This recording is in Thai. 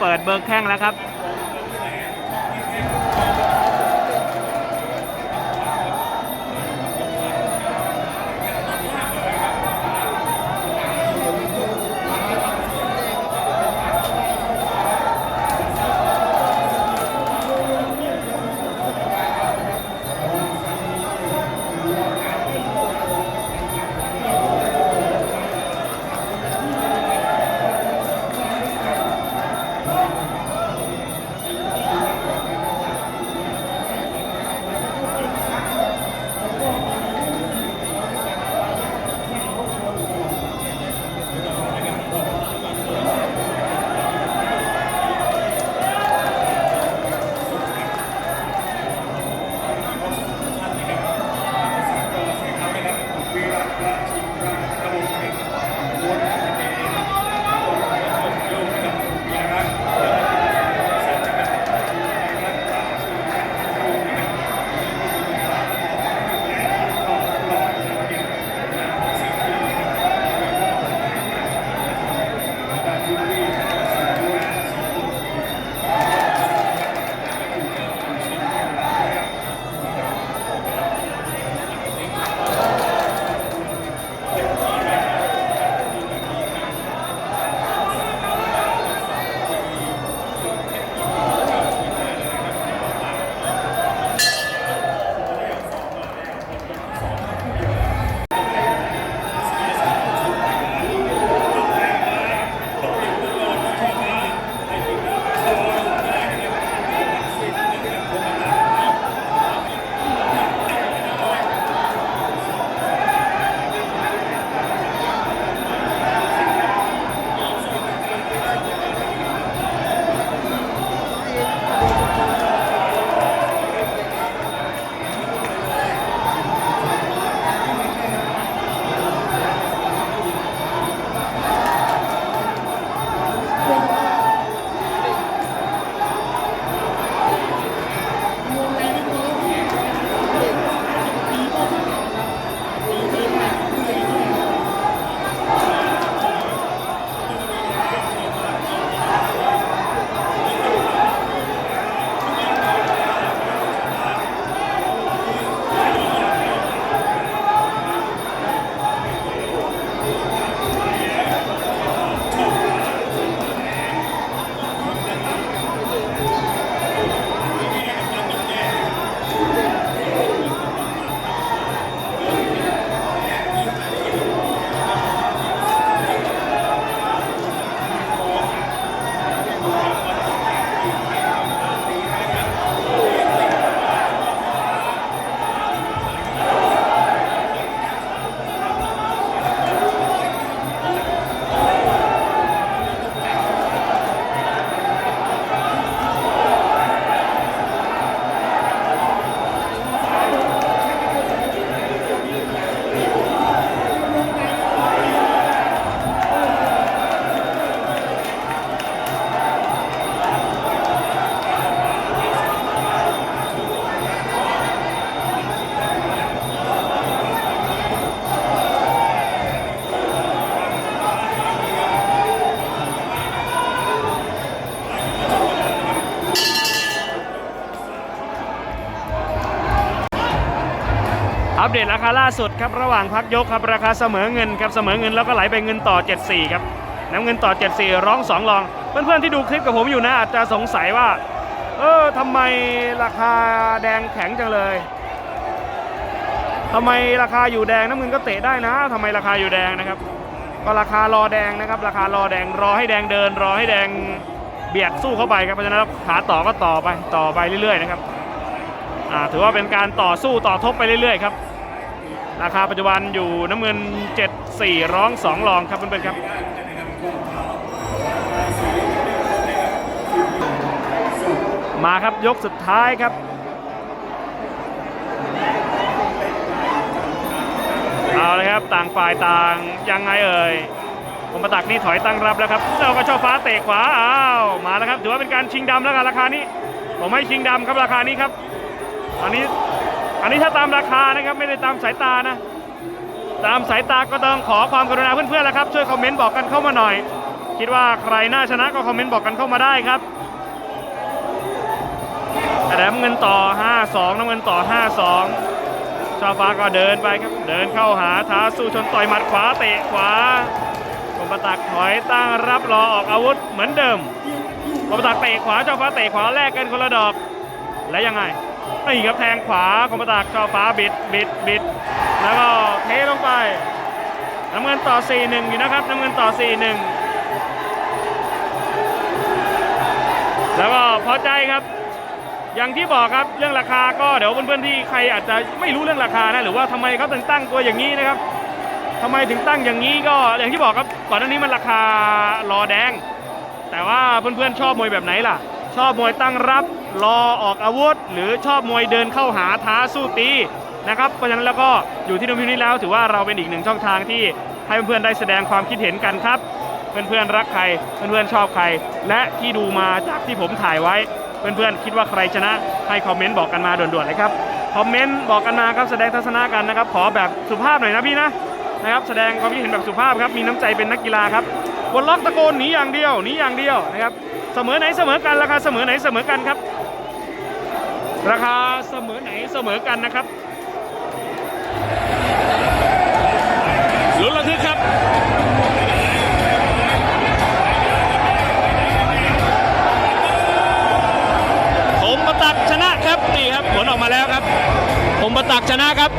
เปิดเบิร์แข้งแล้วครับ อัปเดตราคาล่าสุดครับระหว่างพักยกครับราคาเสมอเงินครับเสมอเงินแล้วก็ไหลไปเงินต่อ 74 ครับน้ำเงินต่อ 74 ร้อง 2 รอง เพื่อนๆที่ดูคลิปกับผมอยู่นะอาจจะสงสัยว่า เออทำไมราคาแดงแข็งจังเลยทำไมราคาอยู่แดงน้ำเงินก็เตะได้นะทำไมราคาอยู่แดงนะครับ ก็ราคารอแดงนะครับ ราคารอแดงรอให้แดงเดิน รอให้แดงเบียดสู้เข้าไปครับเพราะฉะนั้นขาต่อก็ต่อไปต่อไปเรื่อยๆนะครับถือว่าเป็นการต่อสู้ต่อทบไปเรื่อยๆครับ ราคาปัจจุบันอยู่น้ำเงิน 74 ร้อง 2 รองครับเพื่อนๆครับมาครับยกสุดท้ายครับเอาเลยครับต่างฝ่ายต่างยังไงเอ่ยผมประตักนี่ถอยตั้งรับแล้วครับเราก็ช่อฟ้าเตะขวาอ้าวมาแล้วครับถือว่าเป็นการชิงดำแล้วกันราคานี้ ผมให้ชิงดำครับราคานี้ครับอันนี้ อันนี้ถ้าตามราคานะครับไม่ได้ตามสายตานะ ตามสายตาก็ต้องขอความกรุณาเพื่อนๆแล้วครับ ช่วยคอมเมนต์บอกกันเข้ามาหน่อย คิดว่าใครน่าชนะก็คอมเมนต์บอกกันเข้ามาได้ครับแต่น้ำเงินต่อ 5-2น้ำเงินต่อ 5-2ชาวฟ้าก็เดินไปครับ เดินเข้าหาท้าสู้ชนต่อยหมัดขวาเตะขวาคมประตักถอยตั้งรับรอออกอาวุธเหมือนเดิมคมประตักเตะขวาชาวฟ้าเตะขวาแลกกันคนละดอก และยังไง นี่ครับแทงขวาคมประตักชาวฟ้าบิดบิดบิด แล้วก็เทลงไปน้ำเงินต่อ 4-1 อยู่นะครับน้ำเงินต่อ 4-1 แล้วก็พอใจครับ อย่างที่บอกครับเรื่องราคาก็เดี๋ยวเพื่อนๆที่ใครอาจจะไม่รู้เรื่องราคานะหรือว่าทำไมเขาถึงตั้งตัวอย่างนี้นะครับทำไมถึงตั้งอย่างนี้ก็อย่างที่บอกครับก่อนหน้านี้มันราคารอแดง แต่ว่าเพื่อนๆชอบมวยแบบไหนล่ะ ชอบมวยตั้งรับ รอออกอาวุธ หรือชอบมวยเดินเข้าหาท้าสู้ตีนะครับเพราะฉะนั้นแล้วก็อยู่ที่ตรงนี้แล้ว ถือว่าเราเป็นอีกหนึ่งช่องทางที่ให้เพื่อนๆได้แสดงความคิดเห็นกันครับ เพื่อนๆรักใครเพื่อนๆชอบใคร และที่ดูมาจากที่ผมถ่ายไว้ เพื่อนๆคิดว่าใครชนะให้คอมเมนต์บอกกันมาด่วนๆเลยครับคอมเมนต์บอกกันมาครับแสดงทัศนะกันนะครับ ขอแบบสุภาพหน่อยนะพี่นะนะครับแสดงความคิดเห็นแบบสุภาพครับมีน้ำใจเป็นนักกีฬาครับบนล็อกตะโกนหนีอย่างเดียวหนีอย่างเดียวนะครับ เสมอไหนเสมอกันราคาเสมอไหนเสมอกันครับ ราคาเสมอไหนเสมอกันนะครับลุ้นระทึกครับผมประตักชนะครับนี่ครับผลออกมาแล้วครับผมประตักชนะครับ